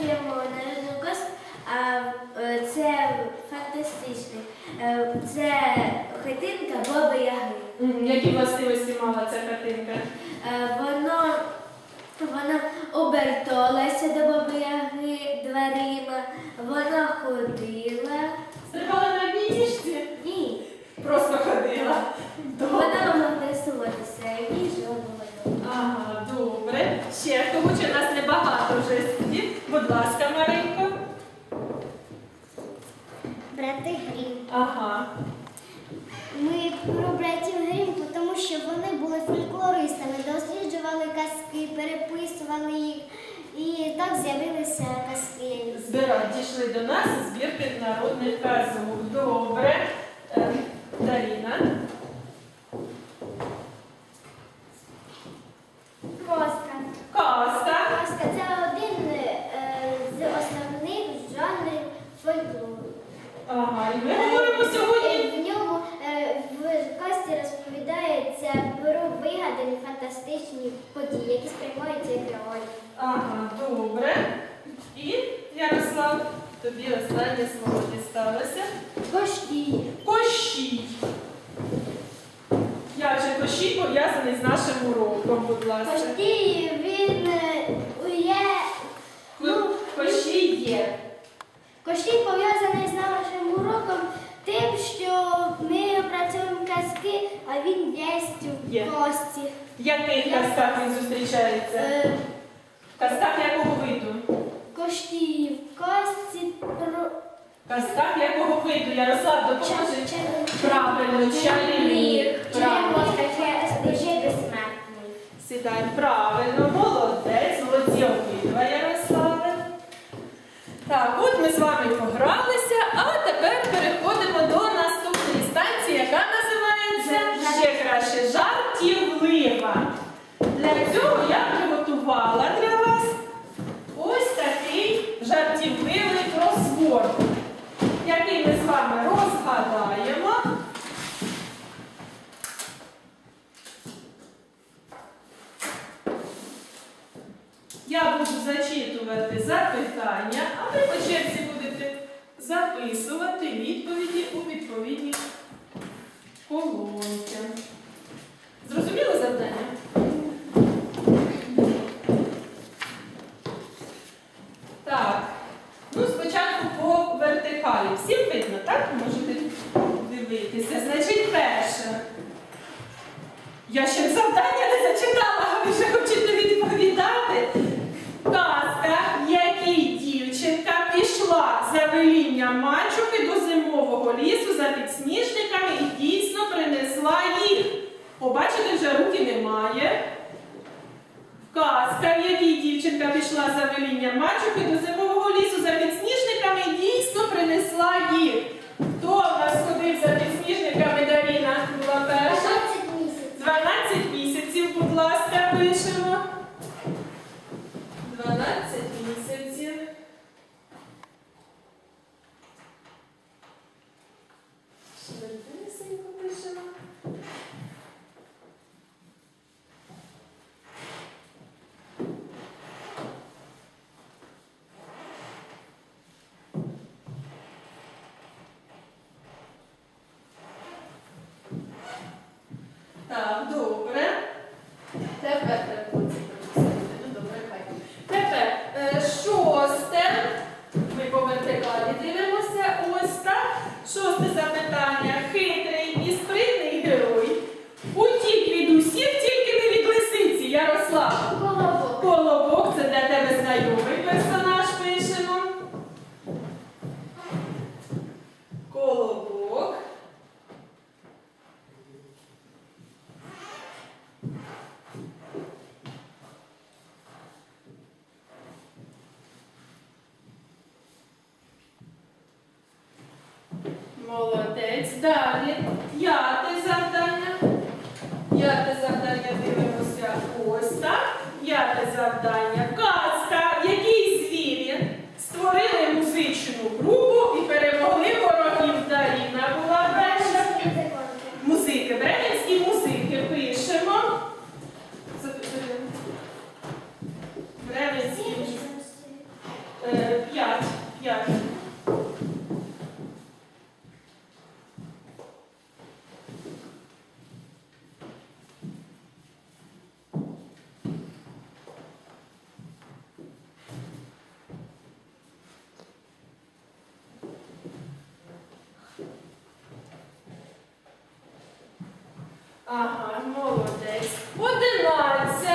працюємо на казку, а е, це фантастичний. Е, Це хатинка Баби Яги. Які властивості мала ця картинка? Е, Воно, воно оберталося до Баби Яги дверима, вона ходила. Стрибала на ніжці? Ні, Просто ходила. вона Ми про братів Грім, тому що вони були фольклористами, досліджували казки, переписували їх. І так з'явилися казки. Збирай, дійшли до нас збірки народних казок. Добре. Е, Даріна. Казка. Казка. Казка це один е, з основних жанрів фольклору. Ага, і ми говоримо сьогодні. Е, В ньому е, в казці розповідається про вигадані фантастичні події, які сприймаються як реальні. Ага, добре. І Ярослав, тобі останнє слово дісталося. Кошки. Кощій. Як же Кощій пов'язаний з нашим уроком, будь ласка. Костій він е, є. Ну, Кощій є. Костій пов'язаний з нашим уроком тим, що ми працюємо казки, а він єсть Є. в яких казках він зустрічається? Е, В якого виду? Костій в кості про В казках якого виду? Ярослав, допоможи. Правильно, чарівник. Правильно. Сідай правильно, молодець, молодці обидва, Ярославе. Так, от ми з вами погралися, а тепер переходимо до наступної станції, яка називається ще краще жартівлива. Для цього я приготувала для вас ось такий жартівливий кросворд, який ми з вами розгадаємо. Я буду зачитувати запитання, а ви по черзі будете записувати відповіді у відповідні колонки. Зрозуміло завдання? Так. Ну, спочатку по вертикалі. Всім видно, так? Можете дивитися. Значить, перше. Я ще завдання не зачитала, а ви вже хочете відповідати. Казка, в якій дівчинка пішла за велінням мачухи до зимового лісу за підсніжниками і дійсно принесла їх. Побачите, вже руки немає. Казка, в якій дівчинка пішла за велінням мачухи до зимового лісу за підсніжниками і дійсно принесла їх. Хто в нас ходив за підсніжниками, Даріна була перша? 12 місяців. 12 місяців, будь ласка, пишемо. 12 місяців. Швидесенько пишемо. Так, добре. Тепер треба було це прописати. Ну, добре, хай. Тепер е, шосте. Ми по вертикалі дивимося. Ось так. Шосте запитання. Хитрий і спритний герой. Утік від усіх, тільки не від лисиці. Ярослав. Колобок. Колобок це для тебе знайомий персонаж пишемо. Колобок. Молодець. Далі. Ага, молодець. Одинадцятий.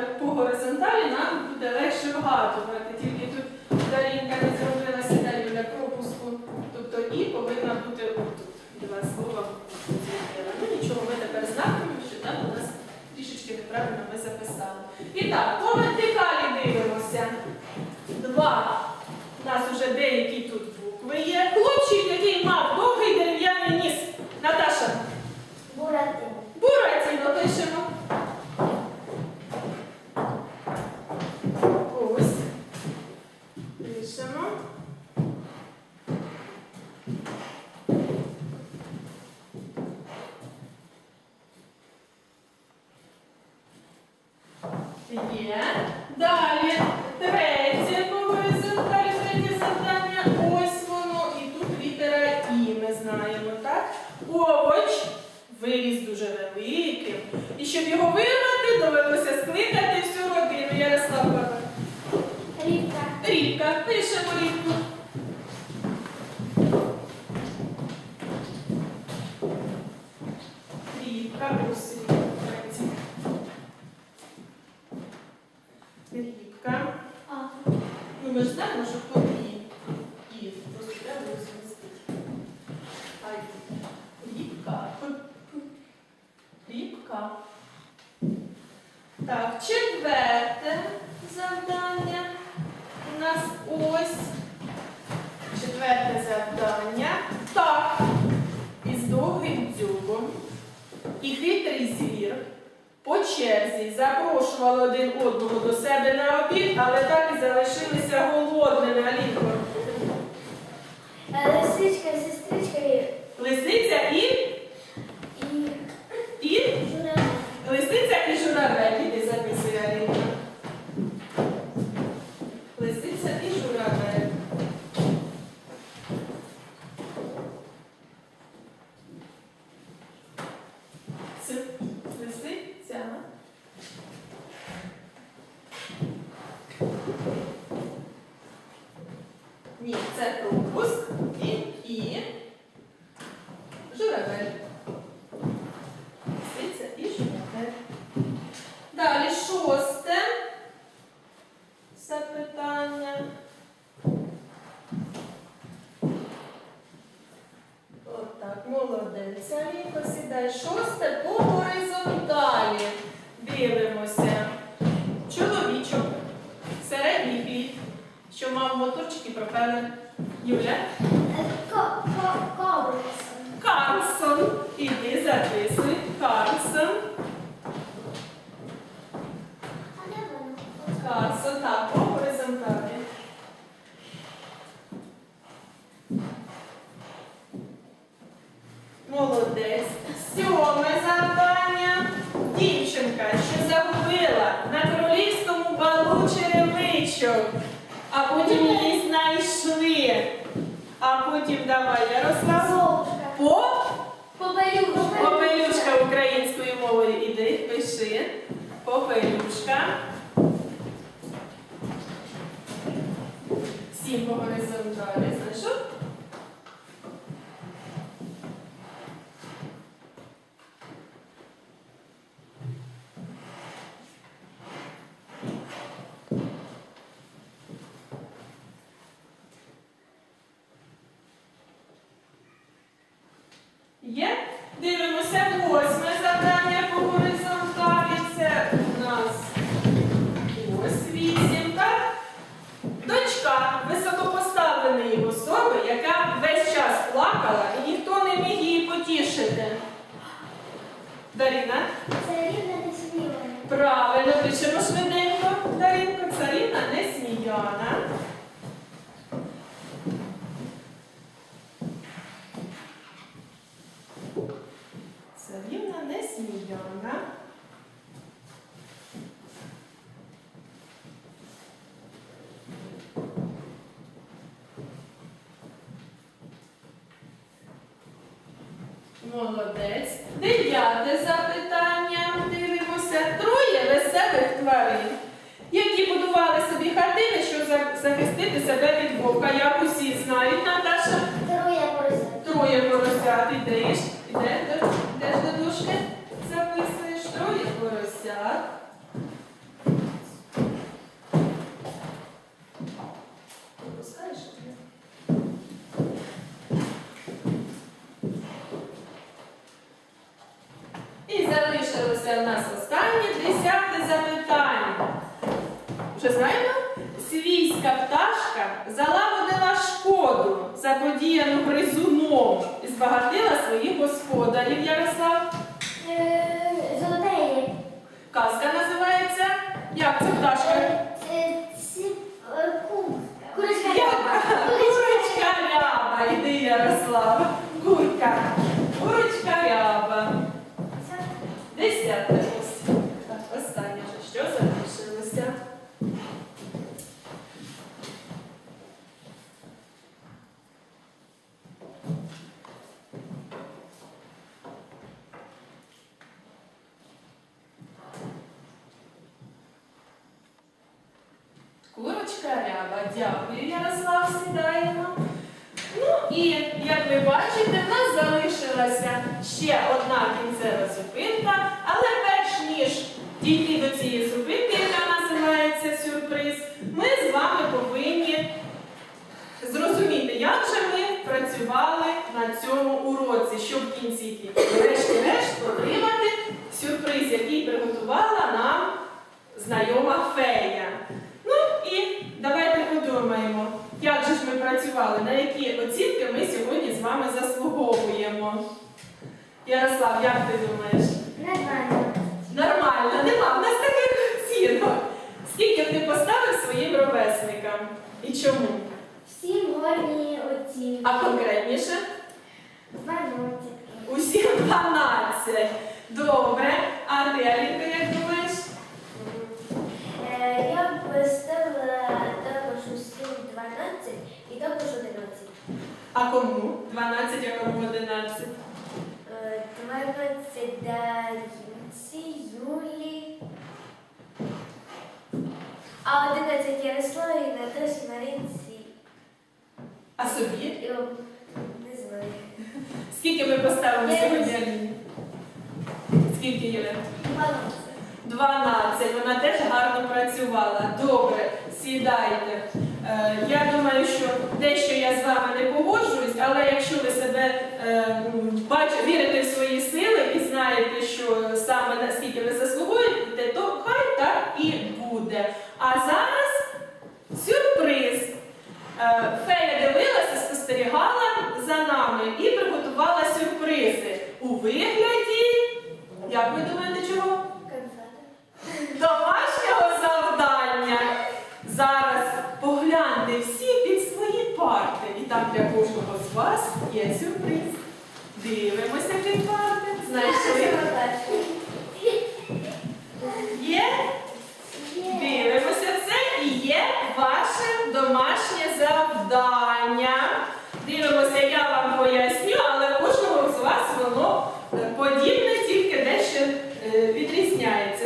По- по горизонталі нам буде легше вгадувати. Тільки тут Дарінка не зробила сіда для пропуску. Тобто і повинна бути отут. Два слова. Ну нічого, ми тепер знаємо, що там у нас трішечки неправильно ми записали. І так, по вертикалі дивимося. Два. У нас вже деякі тут букви є. Хлопчик, який мав довгий дерев'яний ніс. Наташа, Буратин. Буратіно пишемо. Ось. Пишемо. Є. Далі. Третє горизонталі, третє завдання. Ось воно. І тут літера І ми знаємо, так? Овоч виріс дуже великим. І щоб його вирвати, довелося скликати всю родину. Ярослав. Рібка. Рібка. Пишемо рібку. Рібка. Ось рібка. третя. Рібка. А. Ну, ми ж знаємо, що хто і. І. Просто треба розмістити. Ай. Рібка. П- п- Рібка. Так, четверте завдання. У нас ось. Четверте завдання. Так. Із довгим дзюбом. І хитрий звір по черзі запрошували один одного до себе на обід, але так і залишилися голодними. Алінко. Е, Лисичка, сестричка і, Лисиця і, і і журавель. лисиця і журавель. Іди записуй, Алінко. Лисиця і журавель. Це лисиця. Ні, це пропуск і, і журавель. Лисиця і журавель. Далі шосте запитання. Отак, молодець. Алінко, сідай. Шосте по горизонталі. Дивимося. Чоловічок. Середній літ, що мав моторчик і пропелер. Юля. Потім її знайшли. А потім давай, Ярослав. По Попелюшка. Попелюшка українською мовою іди, пиши. Попелюшка. Сім по горизонталі. Знайшов? Є? Дивимося восьме завдання по горизонталі. Це у нас ось вісім, так? Дочка високопоставленої особи, яка весь час плакала і ніхто не міг її потішити. Даріна? Царівна Несмілена. Правильно, пишемо швиденько. Даринко, царівна несміяна. Царівна несміяна. Молодець. Дев'яте запитання. Дивимося. Троє веселих тварин, які будували собі хатини, щоб за- захистити себе від вовка. Як усі знають, Наташа. Троє поросят. Троє поросят. Ідеш, ідеш, йдеш до дошки, записуєш троє поросят. Пропускаєш? І залишилося в нас останнє десяте запитання. Вже знаємо? Свійська пташка залагодила шкоду, заподіяну гризуном, і збагатила своїх господарів Ярослав. Е, Золоте яйце. Казка називається. Як ця пташка? Е, ці- е, ку- Курочка Яка? ряба. Курочка ряба. Іди, Ярослав. Курка. Курочка ряба. Десяте ось. Так, останнє вже що залишилося? Курочка ряба. Дякую, Ярослав, сідаємо. Ну і як ви бачите, в нас залишилася ще одна кінцева зупинка, але перш ніж дійти до цієї зупинки, яка називається сюрприз, ми з вами повинні зрозуміти, як же ми працювали на цьому уроці, щоб в кінці врешті-решт отримати сюрприз, який приготувала нам знайома фея. Ну і давайте подумаємо, як же ж ми працювали, на які оцінки ми сьогодні з вами заслуговуємо. Ярослав, як ти думаєш? Нормально. Нормально, нема в нас таких оцінок. Скільки ти поставив своїм ровесникам? І чому? Всім гарні оцінки. А конкретніше? Дванадцятки. Усім 12. Добре. А ти, Алінка, А кому? 12, а кому 11? Е, 12 Дарінці, Юлі. А 11 Ярославі, Наташі, Маринці. А собі? І, о, Не знаю. Скільки ми поставимо Я сьогодні Аліні? Скільки Юля? 12. 12. Вона теж гарно працювала. Добре, сідайте. Е, я думаю, що дещо я з вами не погоджуюсь, але якщо ви себе е, бач, вірите в свої сили і знаєте, що саме наскільки ви заслугуєте, то хай так і буде. А зараз сюрприз. Е, Фея дивилася, спостерігала за нами і приготувала сюрпризи у вигляді. Як ви думаєте,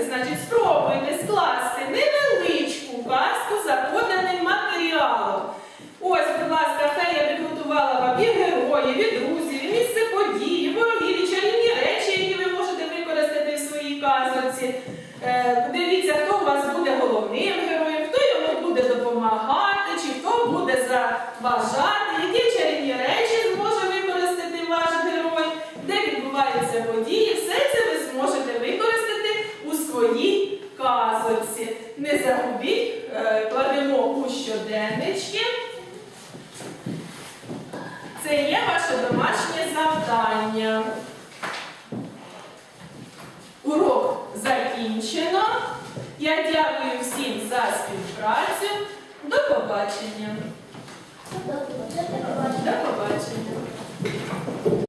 ensinadinhos para o